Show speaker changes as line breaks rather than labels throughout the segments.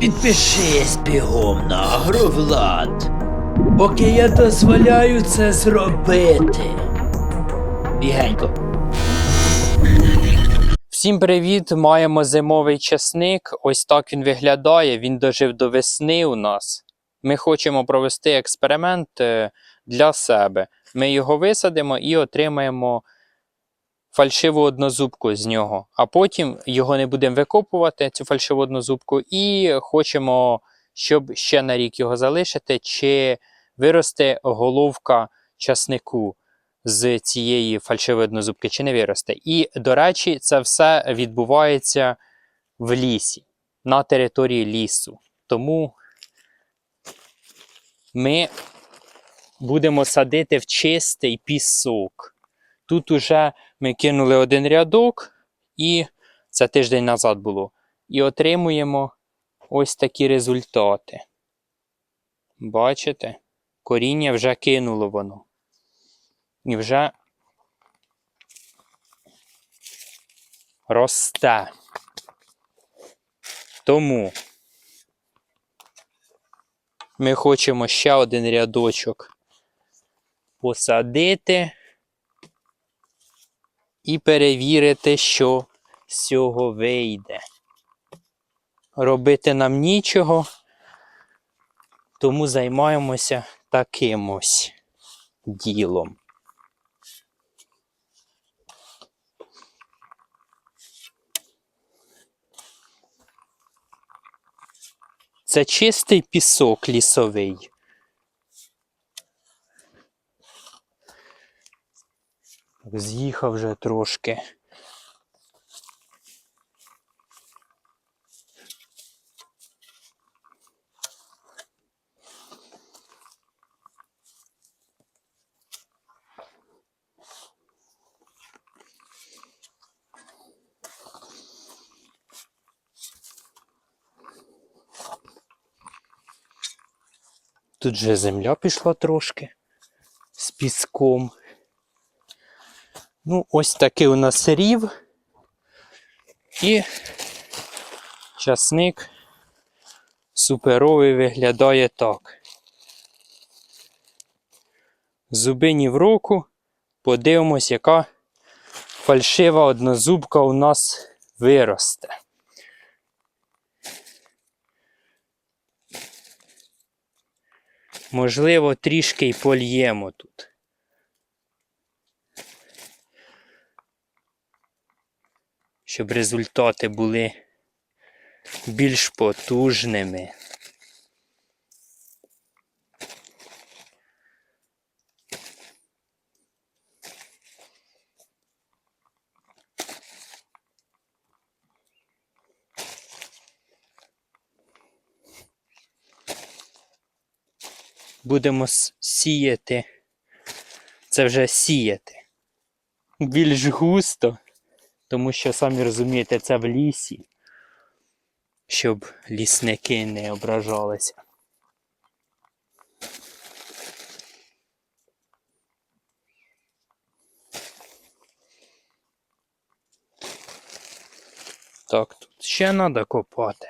Підпишись бігом на Агровлад, поки я дозволяю це зробити. Бігенько.
Всім привіт! Маємо зимовий часник. Ось так він виглядає. Він дожив до весни у нас. Ми хочемо провести експеримент е, для себе. Ми його висадимо і отримаємо фальшиву однозубку з нього. А потім його не будемо викопувати, цю фальшиву однозубку, і хочемо, щоб ще на рік його залишити, чи виросте головка часнику з цієї фальшивої однозубки, чи не виросте. І, до речі, це все відбувається в лісі, на території лісу. Тому ми будемо садити в чистий пісок. Тут уже ми кинули один рядок, і це тиждень назад було. І отримуємо ось такі результати. Бачите? Коріння вже кинуло воно. І вже росте. Тому ми хочемо ще один рядочок посадити і перевірити, що з цього вийде. Робити нам нічого, тому займаємося таким ось ділом. Це чистий пісок лісовий. Так, З'їхав вже трошки. Тут же земля пішла трошки з піском. Ну, ось такий у нас рів. І часник суперовий виглядає так. Зубині в року. Подивимось, яка фальшива однозубка у нас виросте. Можливо, трішки й польємо тут. Щоб результати були більш потужними. Будемо сіяти. Це вже сіяти. Більш густо, тому що, самі розумієте, це в лісі, щоб лісники не ображалися. Так, тут ще треба копати.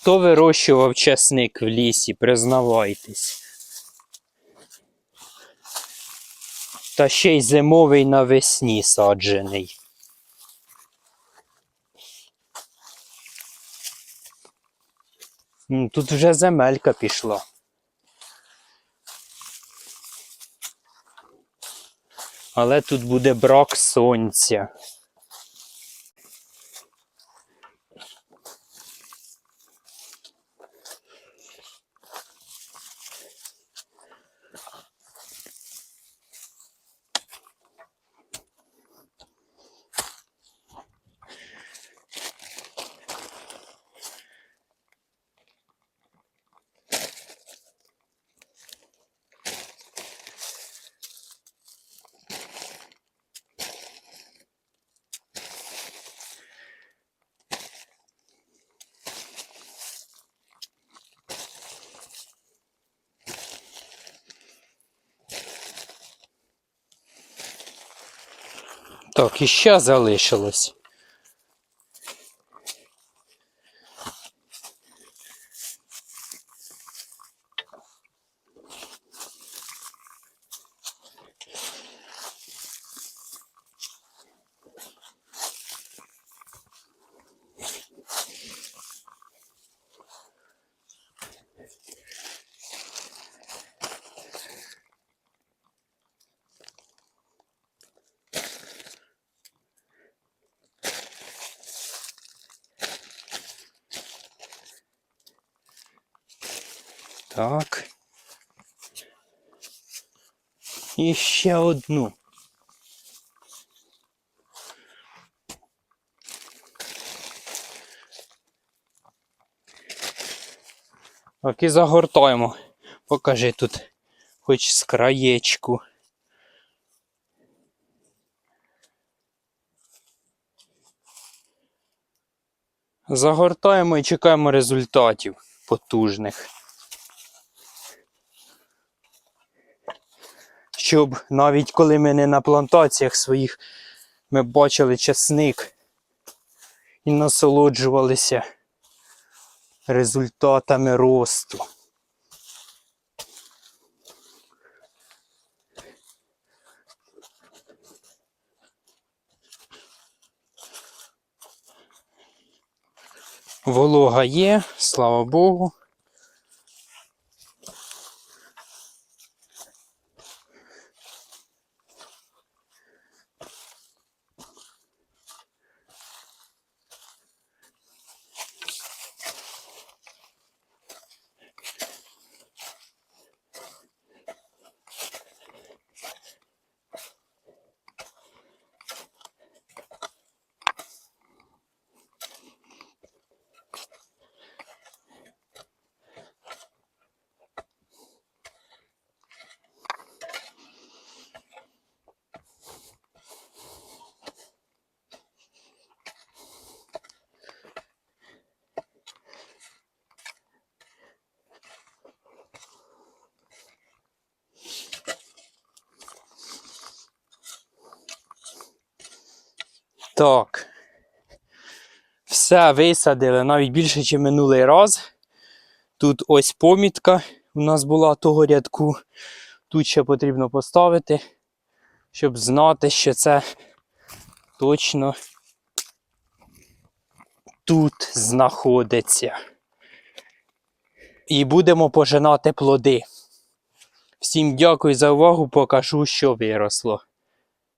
Хто вирощував часник в лісі, признавайтесь. Та ще й зимовий навесні саджений. Тут вже земелька пішла. Але тут буде брак сонця. Так, і ще залишилось. Так. І ще одну. Так, і загортаємо. Покажи тут хоч з краєчку. Загортаємо і чекаємо результатів потужних. Щоб навіть коли ми не на плантаціях своїх, ми бачили часник і насолоджувалися результатами росту. Волога є, слава Богу. Так. Все висадили навіть більше, ніж минулий раз. Тут ось помітка у нас була того рядку. Тут ще потрібно поставити, щоб знати, що це точно тут знаходиться. І будемо пожинати плоди. Всім дякую за увагу, покажу, що виросло.